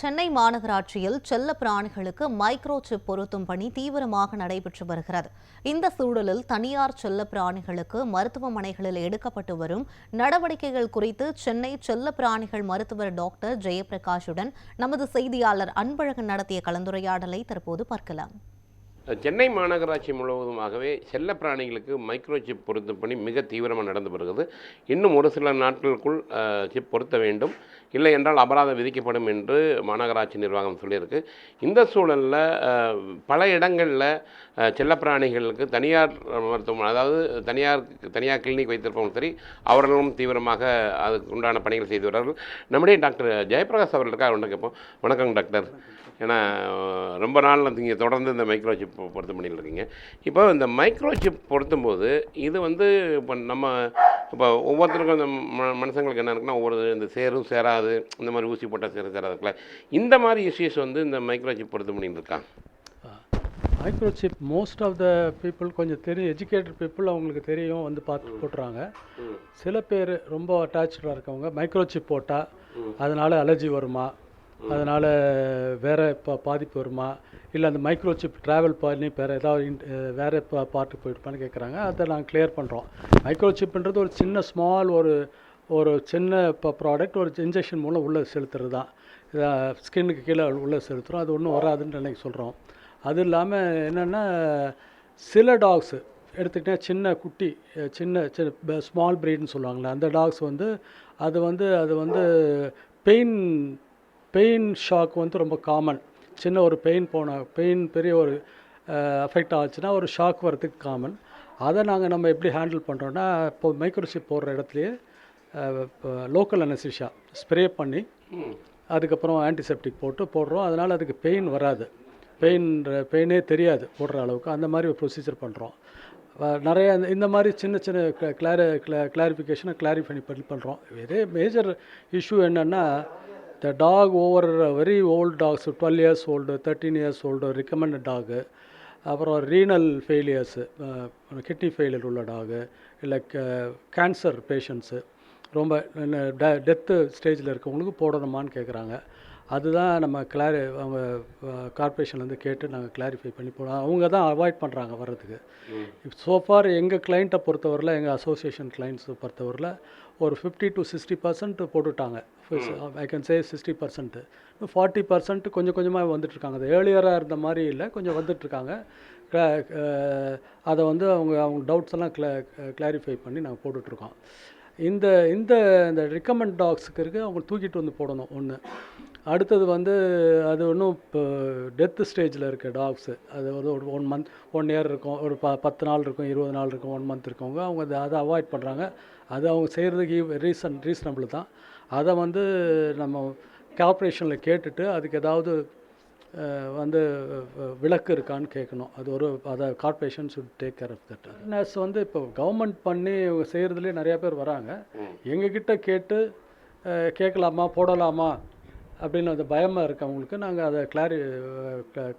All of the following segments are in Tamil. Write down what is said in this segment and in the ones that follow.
சென்னை மாநகராட்சியில் செல்ல பிராணிகளுக்கு மைக்ரோ சிப் பொருத்தும் பணி தீவிரமாக நடைபெற்று வருகிறது. இந்த சூழலில் தனியார் செல்ல பிராணிகளுக்கு மருத்துவமனைகளில் எடுக்கப்பட்டு வரும் நடவடிக்கைகள் குறித்து சென்னை செல்ல பிராணிகள் மருத்துவர் டாக்டர் ஜெயபிரகாஷுடன் நமது செய்தியாளர் அன்பழகன் நடத்திய கலந்துரையாடலை தற்போது பார்க்கலாம். சென்னை மாநகராட்சி முழுவதுமாகவே செல்ல பிராணிகளுக்கு மைக்ரோ சிப் பொருத்தும் பணி மிக தீவிரமாக நடந்து வருகிறது. இன்னும் ஒரு சில நாட்களுக்குள் சிப் பொருத்த வேண்டும். இல்லை என்றால் அபராதம் விதிக்கப்படும் என்று மாநகராட்சி நிர்வாகம் சொல்லியிருக்கு. இந்த சூழலில் பல இடங்களில் செல்லப்பிராணிகளுக்கு தனியார் மருத்துவமனை அதாவது தனியார் தனியார் கிளினிக் வைத்திருப்பவங்க சரி அவர்களும் தீவிரமாக அதுக்கு உண்டான பணிகள் செய்து வருவார்கள் நம்முடைய டாக்டர் ஜெயபிரகாஷ் அவர்களுக்காக ஒன்று கேட்போம். வணக்கம் டாக்டர். ஏன்னா ரொம்ப நாள் நீங்கள் தொடர்ந்து இந்த மைக்ரோ சிப் பொருத்தம் பண்ணிட்டு இருக்கீங்க இப்போ இந்த மைக்ரோ சிப் பொருத்தும் போது இது வந்து இப்போ நம்ம இப்போ ஒவ்வொருத்தருக்கும் இந்த மனுஷங்களுக்கு என்ன இருக்குன்னா ஒவ்வொரு இந்த சேரும் சேராது இந்த மாதிரி ஊசி போட்டால் சேரும் சேராதுக்குள்ள இந்த மாதிரி இஷ்யூஸ் வந்து இந்த மைக்ரோ சிப் பொருத்தம் பண்ணிட்டு இருக்கா microchip most of the people கொஞ்சம் தெரியும். எஜுகேட்டட் பீப்புள் அவங்களுக்கு தெரியும் வந்து பார்த்து போட்டுறாங்க. சில பேர் ரொம்ப அட்டாச்சாக இருக்கவங்க மைக்ரோசிப் போட்டால் அதனால் அலர்ஜி வருமா? அதனால் வேறு பா பாதிப்பு வருமா? இல்லை அந்த மைக்ரோசிப் ட்ராவல் பண்ணி வேறு ஏதாவது வேறு பா பார்ட்டு போயிருப்பான்னு கேட்குறாங்க அதை நாங்கள் கிளியர் பண்ணுறோம் மைக்ரோசிப்ன்றது ஒரு சின்ன ஸ்மால் ஒரு ஒரு சின்ன இப்போ ப்ராடக்ட் ஒரு இன்ஜெக்ஷன் மூலம் உள்ளே செலுத்துறது தான் ஸ்கின்னுக்கு கீழே உள்ளே செலுத்துகிறோம் அது ஒன்றும் வராதுன்னு அன்றைக்கி சொல்கிறோம் அது இல்லாமல் என்னென்னா சில டாக்ஸு எடுத்துக்கிட்டால் சின்ன குட்டி சின்ன சின்ன ஸ்மால் ப்ரீட்னு சொல்லுவாங்களே அந்த டாக்ஸ் வந்து அது வந்து அது வந்து பெயின் பெயின் ஷாக் வந்து ரொம்ப காமன் சின்ன ஒரு பெயின் போன பெயின் பெரிய ஒரு அஃபெக்ட் ஆச்சுன்னா ஒரு ஷாக் வரதுக்கு காமன் அதை நாங்கள் நம்ம எப்படி ஹேண்டில் பண்ணுறோன்னா இப்போ மைக்ரோசிப் போடுற இடத்துலையே லோக்கல் அனசிஷா ஸ்ப்ரே பண்ணி அதுக்கப்புறம் ஆன்டிசெப்டிக் போட்டு போடுறோம். அதனால் அதுக்கு பெயின் வராது. பெயின் பெயினே தெரியாது போடுற அளவுக்கு. அந்த மாதிரி ஒரு ப்ரொசீஜர் பண்ணுறோம் நிறைய இந்த- இந்த மாதிரி சின்ன சின்ன கிளாரி கிளாரிஃபிகேஷனை கிளாரிஃபை பண்ணி பண்ணுறோம் இதே மேஜர் இஷ்யூ என்னென்னா the dog over very old dogs twelve years old thirteen years old recommended dog அப்புறம் ரீனல் ஃபெயிலியர்ஸு கிட்னி ஃபெயிலியர் உள்ள டாகு இல்லை கேன்சர் பேஷண்ட்ஸு ரொம்ப டெத்து ஸ்டேஜில் இருக்கவங்களுக்கு போடணுமான்னு கேட்குறாங்க அதுதான் நம்ம கிளாரி அவங்க கார்பரேஷன்லேருந்து கேட்டு நாங்கள் கிளாரிஃபை பண்ணி போடுறோம் அவங்க தான் அவாய்ட் பண்ணுறாங்க வர்றதுக்கு. சோஃபார் எங்கள் கிளைண்ட்டை பொறுத்தவரையில் எங்கள் அசோசியேஷன் கிளைண்ட்ஸை பொறுத்தவரையில் ஒரு ஃபிஃப்டி டு சிக்ஸ்டி பர்சன்ட் போட்டுட்டாங்க. I can say sixty percent forty percent கொஞ்சம் கொஞ்சமாக வந்துட்டுருக்காங்க அது ஏர்லியராக இருந்த மாதிரி இல்லை கொஞ்சம் வந்துட்டுருக்காங்க அதை வந்து அவங்க அவங்க டவுட்ஸ் எல்லாம் கிளா கிளாரிஃபை பண்ணி நாங்கள் போட்டுட்ருக்கோம் இந்த இந்த இந்த ரிக்கமெண்ட் டாக்ஸுக்கு இருக்குது அவங்க தூக்கிட்டு வந்து போடணும் ஒன்று அடுத்தது வந்து அது ஒன்றும் இப்போ டெத்து ஸ்டேஜில் இருக்க டாக்ஸு அது வந்து ஒரு ஒன் மந்த் ஒன் இயர் இருக்கும் ஒரு ப பத்து நாள் இருக்கும் இருபது நாள் இருக்கும் ஒன் மந்த் இருக்கவங்க அவங்க அதை அதை அவாய்ட் பண்ணுறாங்க அது அவங்க செய்கிறதுக்கு ரீசன் ரீசனபிள் தான். அதை வந்து நம்ம கார்ப்பரேஷனில் கேட்டுட்டு அதுக்கு ஏதாவது வந்து அஹ், விலக்கு இருக்கான்னு கேட்கணும் அது ஒரு அதை corporation should take care of that nurse வந்து இப்போ கவர்மெண்ட் பண்ணி இவங்க செய்கிறதுலே நிறையா பேர் வராங்க. எங்ககிட்ட கேட்டு கேட்கலாமா போடலாமா? அப்படின்னு அந்த பயமாக இருக்கவங்களுக்கு நாங்கள் அதை கிளாரி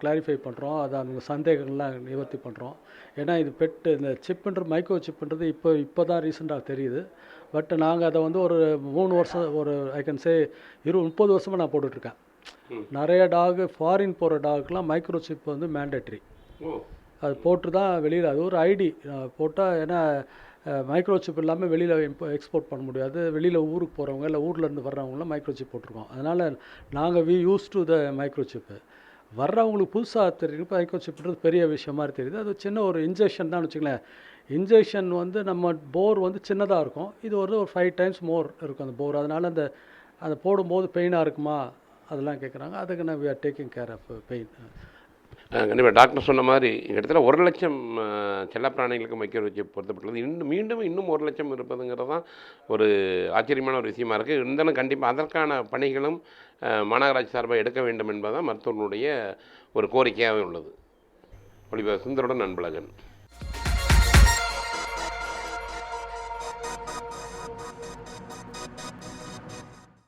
கிளாரிஃபை பண்ணுறோம் அதை அந்த சந்தேகங்கள்லாம் நிவர்த்தி பண்ணுறோம் ஏன்னா இது பெட்டு இந்த சிப்புன்ற மைக்ரோ சிப்புன்றது இப்போ இப்போ தான் ரீசெண்டாக தெரியுது. பட் நாங்கள் அதை வந்து ஒரு மூணு வருஷம் ஒரு ஐ கேன் சே இரு முப்பது வருஷமாக நான் போட்டுட்ருக்கேன். நிறைய டாகு ஃபாரின் போகிற டாகுக்கெலாம் மைக்ரோ சிப் வந்து மேண்டேட்ரி அது போட்டு தான் வெளியில் அது ஒரு ஐடி. போட்டால் ஏன்னா மைக்ரோசிப் இல்லாமல் வெளியில் எக்ஸ்போர்ட் பண்ண முடியாது. வெளியில் ஊருக்கு போகிறவங்க இல்லை ஊர்லேருந்து வர்றவங்களாம் மைக்ரோசிப் போட்டிருக்கோம். அதனால் நாங்கள் we use to the microchip வர்றவங்களுக்கு புதுசாக தெரியும் மைக்ரோ பெரிய விஷயம் மாதிரி தெரியுது. அது சின்ன ஒரு இன்ஜெக்ஷன் தான் வச்சுங்களேன் இன்ஜெக்ஷன் வந்து நம்ம போர் வந்து சின்னதாக இருக்கும். இது ஒரு ஒரு ஃபைவ் டைம்ஸ் மோர் இருக்கும் அந்த போர் அதனால் அந்த அதை போடும்போது பெயினாக இருக்குமா? அதெல்லாம் கேட்குறாங்க அதுக்கு நான் we are taking care of pain கண்டிப்பாக டாக்டர் சொன்ன மாதிரி கிட்டத்தட்ட ஒரு லட்சம் செல்லப்பிராணிகளுக்கு மைக்ரோ சிப் பொருத்தப்பட்டுள்ளது. இன்னும் மீண்டும் இன்னும் ஒரு லட்சம் இருப்பதுங்கிறது தான் ஒரு ஆச்சரியமான ஒரு விஷயமா இருக்குது இருந்தாலும் கண்டிப்பாக அதற்கான பணிகளும் மாநகராட்சி சார்பாக எடுக்க வேண்டும் என்பதுதான் மருத்துவர்களுடைய ஒரு கோரிக்கையாகவே உள்ளது. ஒளிப சுந்தருடன் அன்பழகன்